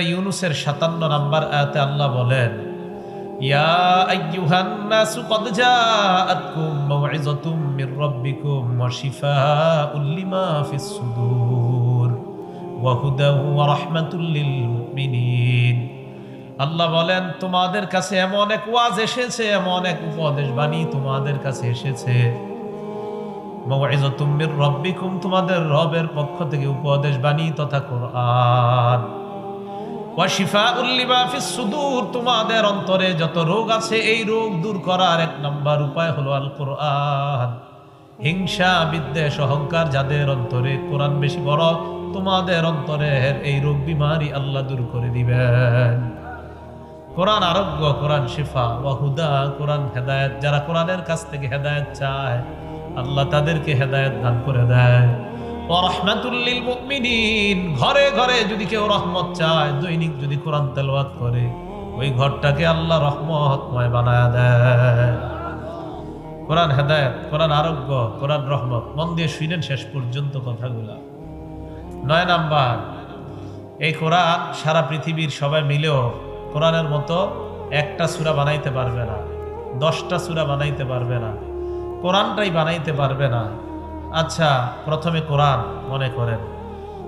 ইউনুসের সাতান্ন নাম্বার আয়াতে আল্লাহ বলেন আল্লাহ বলেন, তোমাদের কাছে এমন এক ওয়াজ এসেছে, এমন এক উপদেশ বাণী তোমাদের কাছে এসেছে। তোমাদের রবের পক্ষ থেকে উপদেশ বাণী তথা কোরআন। সুদূর, তোমাদের অন্তরে যত রোগ আছে, এই রোগ দূর করার এক নম্বর উপায় হলো আল কোরআন হিংসা, বিদ্বেষ, অহংকার যাদের অন্তরে কোরআন বেশি বড়, তোমাদের অন্তরের এই রোগ বিমারি আল্লাহ দূর করে দিবেন। কোরআন আরোগ্য, কোরআন শিফা ওয়াহুদা কোরআন হেদায়েত, যারা কোরআনের কাছ থেকে হেদায়েত চায়, আল্লাহ তাদেরকে হেদায়েত দান করে দেয়। ঘরে ঘরে যদি কেউ রহমত চায়, দৈনিক যদি কোরআন তেলাওয়াত করে, ওই ঘরটাকে আল্লাহ রহমতময় বানায় দেয়। কোরআন হেদায়েত, কোরআন আরোগ্য, কোরআন রহমত, মন দিয়ে শুনেন শেষ পর্যন্ত কথাগুলা। নয় নাম্বার, এই কোরআন সারা পৃথিবীর সবাই মিলেও কোরআনের মতো একটা সুরা বানাইতে পারবে না, দশটা সুরা বানাইতে পারবে না, কোরআনটাই বানাইতে পারবে না। আচ্ছা প্রথমে কোরআন মনে করেন।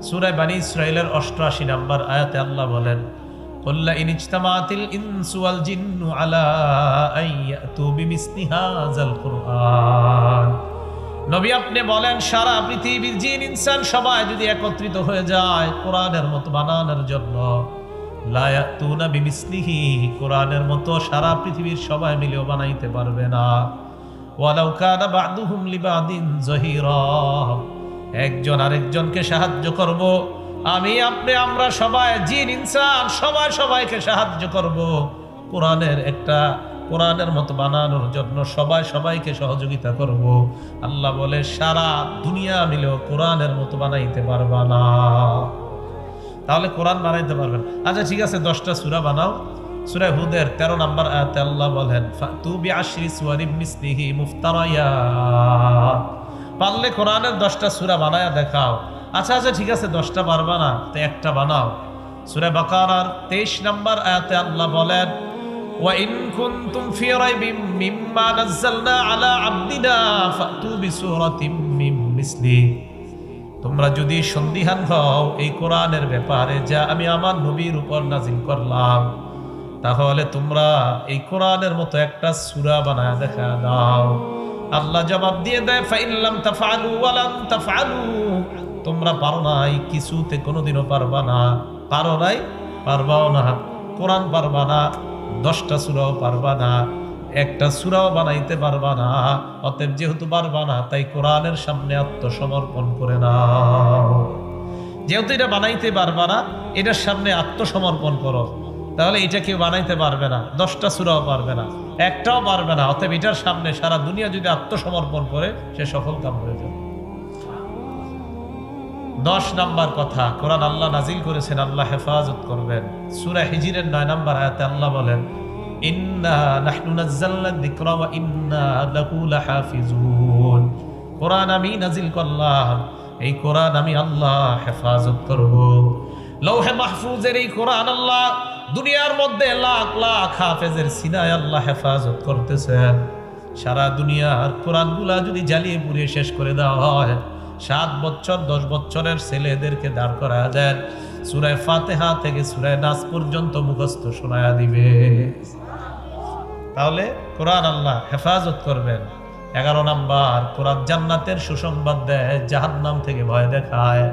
সুরায় বানী ইসরায়েলের অষ্টআশি নাম্বার আয়াতে আল্লাহ বলেন সারা পৃথিবীর জিন, ইনসান সবাই যদি একত্রিত হয়ে যায় মতো বানানোর জন্য কোরআনের মতো সারা পৃথিবীর সবাই মিলেও বানাইতে পারবে না। একজন আরেকজনকে সাহায্য করব। আমি, আপনি, আমরা সবাই, জিন, ইনসান, সবাই সবাইকে সাহায্য করব। কোরআনের একটা, কোরআনের মতো বানানোর জন্য সবাই সবাইকে সহযোগিতা করব। আল্লাহ বলে, সারা দুনিয়া মিলেও কোরআনের মতো বানাইতে পারবা না। তাহলে কোরআন বানাইতে পারবেন। আচ্ছা ঠিক আছে, দশটা সুরা বানাও। সুরা হুদের তেরো নম্বর আয়াতে আল্লাহ বলেন তু বি আশরি সুয়ারিব মিসলিহি মুফতারায়া পারলে কোরআনের দশটা সুরা বানায়া দেখাও আচ্ছা আচ্ছা ঠিক আছে দশটা পারবা না তো একটা বানাও সুরা বাকারার তেইশ নম্বর আয়াতে আল্লাহ বলেন وإن كنتم في ريب مما نزلنا على عبدنا فأتوا بسورة من مثله তোমরা যদি সন্দিহান হও এই কোরআনের ব্যাপারে যা আমি আমার নবীর উপর নাজিল করলাম তাহলে তোমরা এই কোরআনের মতো একটা সুরা বানায় দেখা দাও। আল্লাহ জবাব দিয়ে দেয় ফাইল্লাম তাফআলু ওয়ালাম তাফআলু তোমরা পারো নাই কিছুতে কোনোদিনও পারবা না। পারো নাই? পারবাও না। কোরআন পারবা না, দশটা সূরাও পারবা না, একটা সুরাও বানাইতে পারবা না। অতএব যেহেতু পারবা না, তাই কোরআনের সামনে আত্মসমর্পণ করে নাও। যেহেতু এটা বানাইতে পারবা না, এটার সামনে আত্মসমর্পণ করো। তাহলে এটা কেউ বানাইতে পারবে না, দশটা সুরাও পারবে না, একটাও পারবে না, অতএব এটার সামনে সারা দুনিয়া যদি আত্মসমর্পণ করে, সে সফল কাম হয়ে যাবে। দশ নাম্বার কথা, কোরআন আল্লাহ নাজিল করেছেন, আল্লাহ হেফাজত করবেন। সুরা হিজিরের নয় নাম্বার আয়াতে আল্লাহ বলেন আমি আল্লাহ হেফাজত করব। লৌহে মাহফুজের এই কোরআন আল্লাহ দুনিয়ার মধ্যে লাখ লাখ হাফেজের সিনায় আল্লাহ হেফাজত করতেছেন। সারা দুনিয়ার কোরআনগুলা যদি জ্বালিয়ে পুড়িয়ে শেষ করে দেওয়া হয়, সাত বছর, দশ বছরের ছেলেদেরকে দাঁড় করা দেন সুরায় ফাতেহা থেকে সুরায় নাচ পর্যন্ত মুখস্থ শোনায়া দিবে। তাহলে কোরআন আল্লাহ হেফাজত করবেন। এগারো নাম্বার, কোরআন জান্নাতের সুসংবাদ দেয়, জাহান্নাম থেকে ভয় দেখায়।